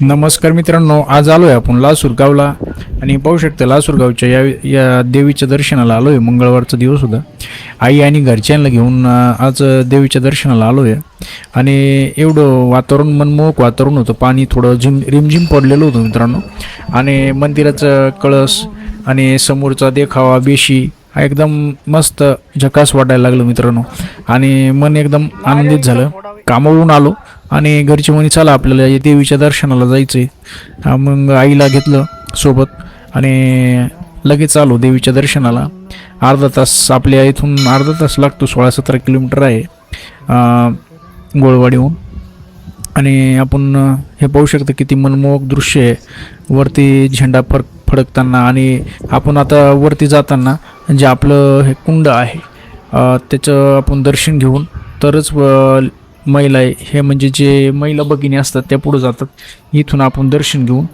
नमस्कार मित्रांनो आज आलो आहे आपण लासूरगावला. आणि पाहू शकता लासूरगावच्या या या देवीच्या दर्शनाला आलो आहे मंगळवारचा दिवस होता. आई आणि घरच्यांना घेऊन आज देवीच्या दर्शनाला आलो आहे आणि एवढं वातावरण मनमोहक वातावरण होतं. पाणी थोडं झिम रिमझिम पडलेलं होतं मित्रांनो. आणि मंदिराचं कळस आणि समोरचा देखावा बेशी हा एकदम मस्त झकास वाटायला लागलं मित्रांनो. आणि मन एकदम आनंदित झालं. कामावरून आलो. आणि घरची म्हणे चला आपल्याला देवीच्या दर्शनाला जायचं आहे मग आईला घेतलं सोबत आणि लगेच आलो देवीच्या दर्शनाला. अर्धा तास आपल्या इथून अर्धा तास लागतो सोळा सतरा किलोमीटर आहे गोळवाडीहून. आणि आपण हे पाहू शकतो किती मनमोहक दृश्य आहे. वरती झेंडा फर फडकताना आणि आपण आता वरती जाताना जे आपलं हे कुंड आहे त्याचं आपण दर्शन घेऊन तरच महिला आहे. हे म्हणजे जे महिला भगिनी असतात त्या पुढं जातात. इथून आपण दर्शन घेऊन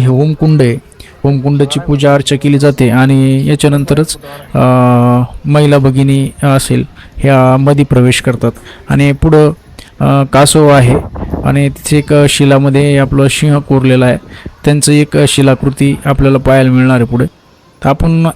हे ओमकुंड आहे. होमकुंडाची पूजा अर्चा केली जाते आणि याच्यानंतरच महिला भगिनी असेल ह्या मध्ये प्रवेश करतात. आणि पुढं कासव आहे आणि तिथे एक शिलामध्ये आपलं सिंह कोरलेला आहे. त्यांचं एक शिलाकृती आपल्याला पाहायला मिळणार आहे पुढे. तर आपण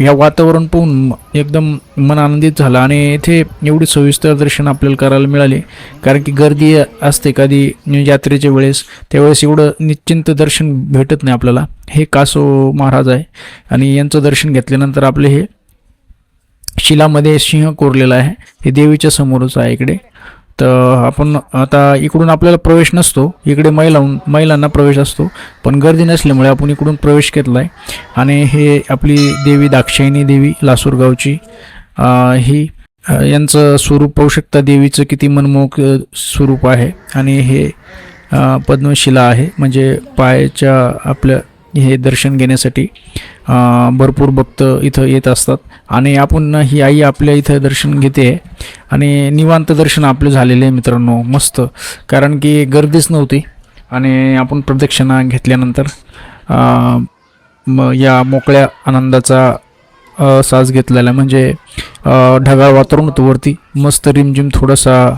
या वातावरण पाहून एकदम मन आनंदित झालं आणि इथे एवढी सविस्तर दर्शन आपल्याला करायला मिळाले. कारण की गर्दी असते कधी यात्रेच्या वेळेस त्यावेळेस एवढं निश्चिंत दर्शन भेटत नाही आपल्याला. हे कासो महाराज आहे आणि यांचं दर्शन घेतल्यानंतर आपले हे शिलामध्ये सिंह कोरलेला आहे. हे देवीच्या समोरच आहे इकडे. तर आपण आता इकडून आपल्याला प्रवेश नसतो. इकडे महिला महिलांना प्रवेश असतो. पण गर्दी नसल्यामुळे आपण इकडून प्रवेश घेतला आहे आणि हे आपली देवी दाक्षायणी देवी लासूरगावची ही यांचं स्वरूप पाहू शकता. देवीचं किती मनमोहक स्वरूप आहे. आणि हे पद्मशिला आहे. म्हणजे पायाच्या आपल्या हे दर्शन घेण्यासाठी भरपूर भक्त इथं येत असतात. आणि आपण ही आई आपल्या इथं दर्शन घेते आणि निवांत दर्शन आपलं झालेलं आहे मित्रांनो मस्त. कारण की गर्दीच नव्हती आणि आपण प्रदक्षिणा घेतल्यानंतर या मोकळ्या आनंदाचा साज घेतलेला. आहे. म्हणजे ढगाळ वातावरण होतं वरती मस्त रिमझिम थोडासा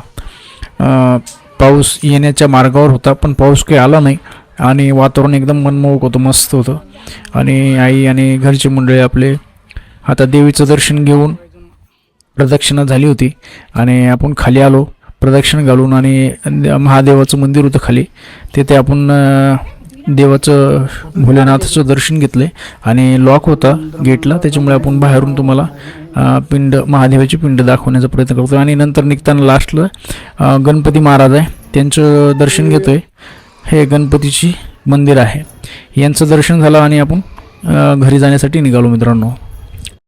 पाऊस येण्याच्या मार्गावर होता पण पाऊस काही आला नाही. आणि वातावरण एकदम मनमोहक होतं मस्त होतं. आणि आई आणि घरची मंडळी आपले आता देवीचं दर्शन घेऊन प्रदक्षिणा झाली होती. आणि आपण खाली आलो प्रदक्षिणा घालून आणि महादेवाचं मंदिर होतं खाली. तिथे आपण देवाचं भोलेनाथाचं दर्शन घेतलं आणि लॉक होता गेटला त्याच्यामुळे आपण बाहेरून तुम्हाला पिंड महादेवाची पिंड दाखवण्याचा प्रयत्न करतो आणि नंतर निघताना लास्टला गणपती महाराज आहे त्यांचं दर्शन घेतोय. हे गणपतीची मंदिर आहे. यांचं दर्शन झालं आणि आपण घरी जाण्यासाठी निघालो मित्रांनो.